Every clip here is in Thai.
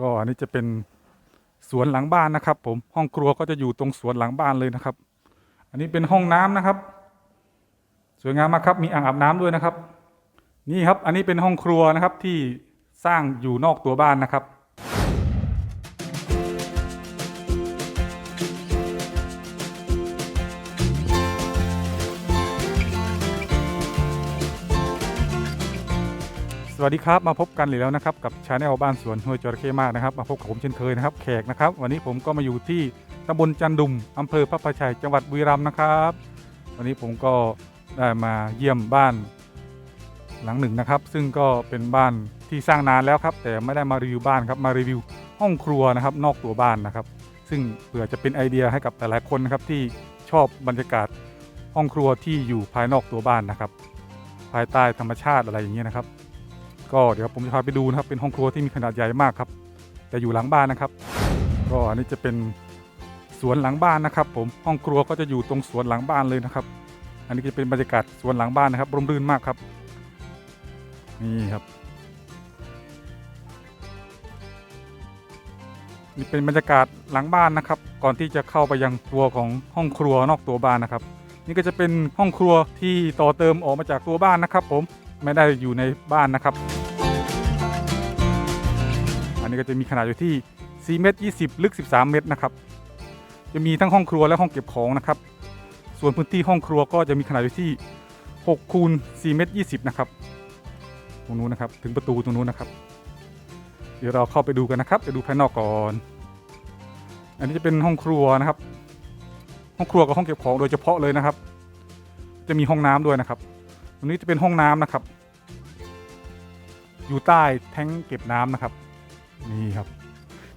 ก็อันนี้จะเป็นสวนหลังบ้านนะครับ ผมห้องครัวก็จะอยู่ตรงสวนหลังบ้านเลยนะครับ อันนี้เป็นห้องน้ำนะครับ สวยงามมากครับมีอ่างอาบน้ำด้วยนะครับ นี่ครับอันนี้เป็นห้องครัวนะครับที่สร้างอยู่นอกตัวบ้านนะครับ วัสดีครับมาพบกันอีกแล้วนะครับกับชาแนลบ้านสวนห้วยจระเข้มากนะครับมาพบกับผมเช่นเคยนะครับแขกนะครับ วันนี้ผมก็มาอยู่ที่ตำบลจันดุมอำเภอพระประชัยจังหวัดบุรีรัมย์นะครับ วันนี้ผมก็ได้มาเยี่ยมบ้านหลังหนึ่งนะครับ ซึ่งก็เป็นบ้านที่สร้างนานแล้วครับ แต่ไม่ได้มารีวิวบ้านครับมารีวิวห้องครัวนะครับ นอกตัวบ้านนะครับ ซึ่งเผื่อจะเป็นไอเดียให้กับแต่หลายคนนะครับที่ชอบบรรยากาศห้องครัวที่อยู่ภายนอกตัวบ้านนะครับ ภายใต้ธรรมชาติอะไรอย่างเงี้ยนะครับ ก็เดี๋ยวผมจะพาไปดูนะครับเป็นห้องครัวที่มีขนาดใหญ่มากครับ แต่อยู่หลังบ้านนะครับ ก็อันนี้จะเป็นสวนหลังบ้านนะครับ ผมห้องครัวก็จะอยู่ตรงสวนหลังบ้านเลยนะครับ อันนี้จะเป็นบรรยากาศสวนหลังบ้านนะครับร่มรื่นมากครับนี่ครับนี่เป็นบรรยากาศหลังบ้านนะครับ ก่อนที่จะเข้าไปยังตัวของห้องครัวนอกตัวบ้านนะครับ นี่ก็จะเป็นห้องครัวที่ต่อเติมออกมาจากตัวบ้านนะครับ ผมไม่ได้อยู่ในบ้านนะครับ นนี้ก็จะมีขนาดอยู่ที่4เมตร20 ลึก 13 เมตรนะครับ จะมีทั้งห้องครัวและห้องเก็บของนะครับ ส่วนพื้นที่ห้องครัวก็จะมีขนาดอยู่ที่6คูณ4เมตร20 นะครับ ตรงนู้นนะครับ ถึงประตูตรงนู้นนะครับ เดี๋ยวเราเข้าไปดูกันนะครับไปดูภายนอกก่อน อันนี้จะเป็นห้องครัวนะครับ ห้องครัวกับห้องเก็บของโดยเฉพาะเลยนะครับ จะมีห้องน้ำด้วยนะครับ ตรงนี้จะเป็นห้องน้ำนะครับ อยู่ใต้แท้งเก็บน้ำนะครับ นี่ครับ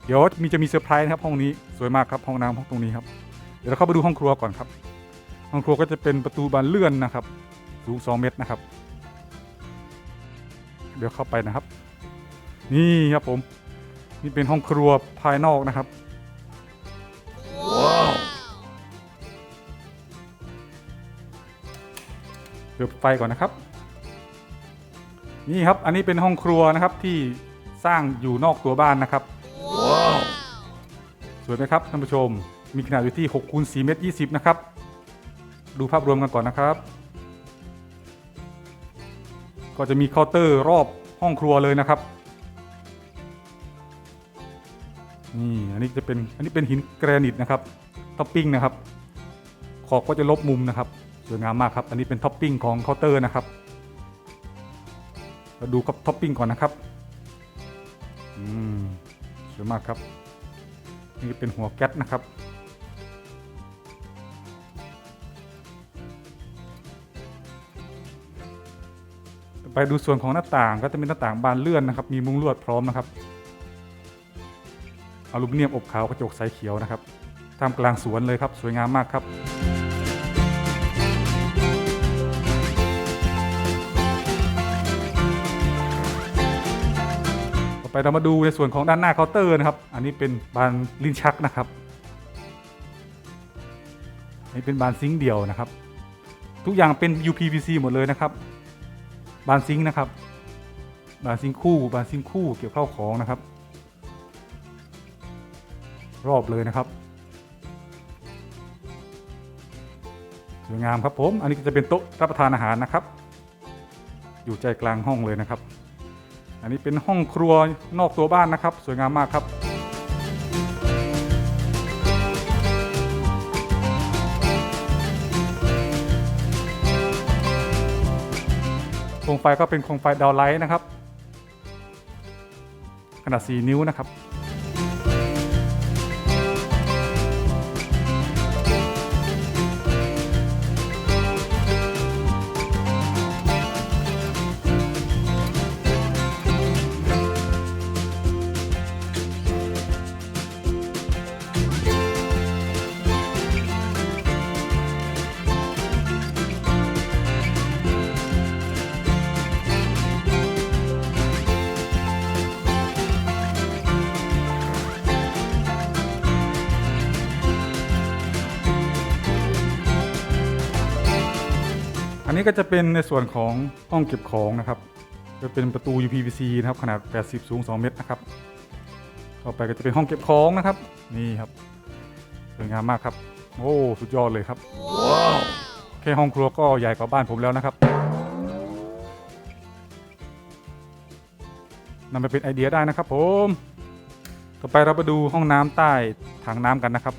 เดี๋ยวมีจะมีเซอร์ไพรส์นะครับห้องนี้สวยมากครับห้องน้ำห้องตรงนี้ครับเดี๋ยวเราเข้าไปดูห้องครัวก่อนครับ ห้องครัวก็จะเป็นประตูบานเลื่อนนะครับสูง2เมตรนะครับ เดี๋ยวเข้าไปนะครับ นี่ครับผมนี่เป็นห้องครัวภายนอกนะครับเปิดไฟก่อนนะครับ นี่ครับอันนี้เป็นห้องครัวนะครับที่ สร้างอยู่นอกตัวบ้านนะครับ สวยไหมครับท่านผู้ชม มีขนาดอยู่ที่6คูณ4เมตร20 นะครับ ดูภาพรวมกันก่อนนะครับ ก็จะมีเคาน์เตอร์รอบห้องครัวเลยนะครับ นี่อันนี้จะเป็นอันนี้เป็นหินแกรนิตนะครับท็อปปิ้งนะครับ ขอบก็จะลบมุมนะครับ สวยงามมากครับ อันนี้เป็นท็อปปิ้งของเคาน์เตอร์นะครับ เราดูครับท็อปปิ้งก่อนนะครับ อืมสวยมากครับ นี่เป็นหัวแก๊สนะครับ ไปดูส่วนของหน้าต่างก็จะเป็นหน้าต่างบานเลื่อนนะครับ มีมุ้งลวดพร้อมนะครับอลูมิเนียมอบขาวกระจกใสเขียวนะครับท่ามกลางสวนเลยครับ สวยงามมากครับ ไปเรามาดูในส่วนของด้านหน้าเคาน์เตอร์นะครับ อันนี้เป็นบานลิ้นชักนะครับอันนี้เป็นบานซิงค์เดี่ยวนะครับ ทุกอย่างเป็น UPVC หมดเลยนะครับ บานซิงค์นะครับ บานซิงค์คู่บานซิงค์คู่เกี่ยวเข้าของนะครับ รอบเลยนะครับสวยงามครับผม อันนี้จะเป็นโต๊ะรับประทานอาหารนะครับ อยู่ใจกลางห้องเลยนะครับ อันนี้เป็นห้องครัวนอกตัวบ้านนะครับ สวยงามมากครับ โคมไฟก็เป็นโคมไฟดาวไลท์นะครับ ขนาด 4 นิ้วนะครับ นนี้ก็จะเป็นในส่วนของห้องเก็บของนะครับ จะเป็นประตู UPVC นะครับ ขนาด 80 สูง 2 เมตรนะครับ ต่อไปก็จะเป็นห้องเก็บของนะครับ นี่ครับสวยงามมากครับ โอ้ สุดยอดเลยครับแค่ห้องครัวก็ใหญ่กว่าบ้านผมแล้วนะครับนำไปเป็นไอเดียได้นะครับผม ต่อไปเราไปดูห้องน้ำใต้ถังน้ำกันนะครับ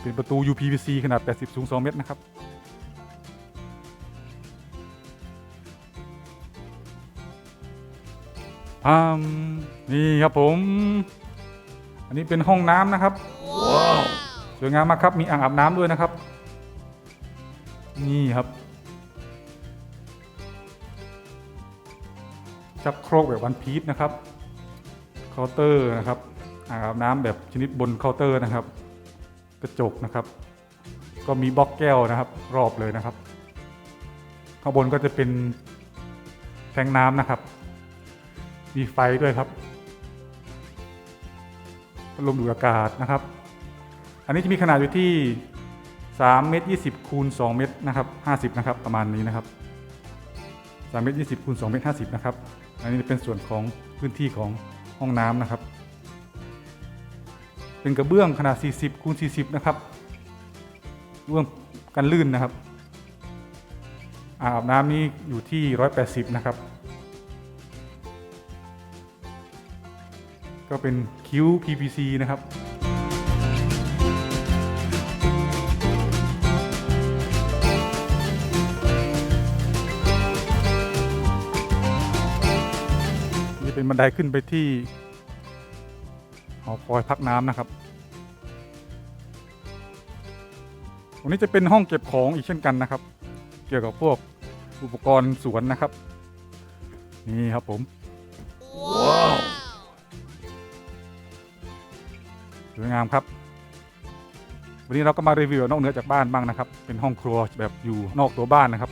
เป็นประตู UPVC ขนาด 80 สูง 2 เมตรนะครับ อืมนี่ครับผม อันนี้เป็นห้องน้ำนะครับสวยงามมากครับมีอ่างอาบน้ำด้วยนะครับ นี่ครับชักโครกแบบวันพีชนะครับเคาน์เตอร์นะครับอ่างอาบน้ำแบบชนิดบนเคาน์เตอร์นะครับ กระจกนะครับ ก็มีบล็อกแก้วนะครับ รอบเลยนะครับ ข้างบนก็จะเป็นแทงน้ำนะครับ มีไฟด้วยครับพัดลมดูดอากาศนะครับ อันนี้จะมีขนาดอยู่ที่3เมตร20คูณ2เมตรนะครับ50นะครับประมาณนี้นะครับ3เมตร20คูณ2เมตร50นะครับ อันนี้เป็นส่วนของพื้นที่ของห้องน้ำนะครับ เป็นกระเบื้องขนาด 40คูณ40นะครับระเบื้องกันลื่นนะครับอางอาบน้ำนี้อยู่ที่ 180 นะครับ ก็เป็นคิ้ว PVC นะครับนี่เป็นบันไดขึ้นไปที่หอคอยพักน้ำนะครับตรงนี้จะเป็นห้องเก็บของอีกเช่นกันนะครับ เกี่ยวกับพวกอุปกรณ์สวนนะครับ นี่ครับผม สวยงามครับวันนี้เราก็มารีวิว นอกเหนือจากบ้านบ้างนะครับ เป็นห้องครัวแบบอยู่นอกตัวบ้านนะครับ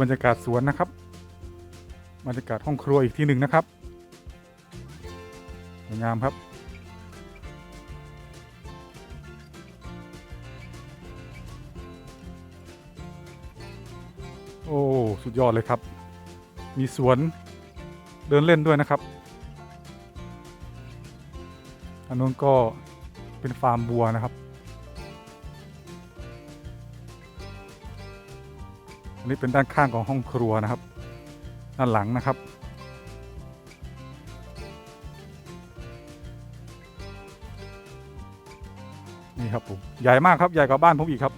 บรรยากาศสวนนะครับ บรรยากาศห้องครัวอีกทีหนึ่งนะครับสวยงามครับ โอ้ สุดยอดเลยครับ มีสวนเดินเล่นด้วยนะครับอันนู้นก็เป็นฟาร์มบัวนะครับ นี่เป็นด้านข้างของห้องครัวนะครับ ด้านหลังนะครับ นี่ครับผมใหญ่มากครับใหญ่กว่าบ้านผมอีกครับ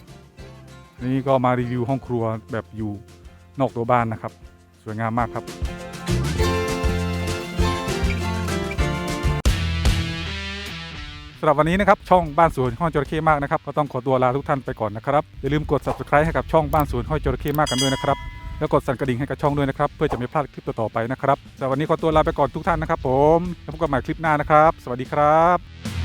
นี่ก็มารีวิวห้องครัวแบบอยู่นอกตัวบ้านนะครับ สวยงามมากครับ สำหรับวันนี้นะครับช่องบ้านสวนห้อยจระเข้มากนะครับก็ต้องขอตัวลาทุกท่านไปก่อนนะครับอย่าลืมกด subscribe ให้กับช่องบ้านสวนห้อยจระเข้มากกันด้วยนะครับแล้วกดสั่นกระดิ่งให้กับช่องด้วยนะครับเพื่อจะไม่พลาดคลิปต่อๆไปนะครับสำหรับวันนี้ขอตัวลาไปก่อนทุกท่านนะครับ ผมแล้วพบกันใหม่คลิปหน้านะครับ สวัสดีครับ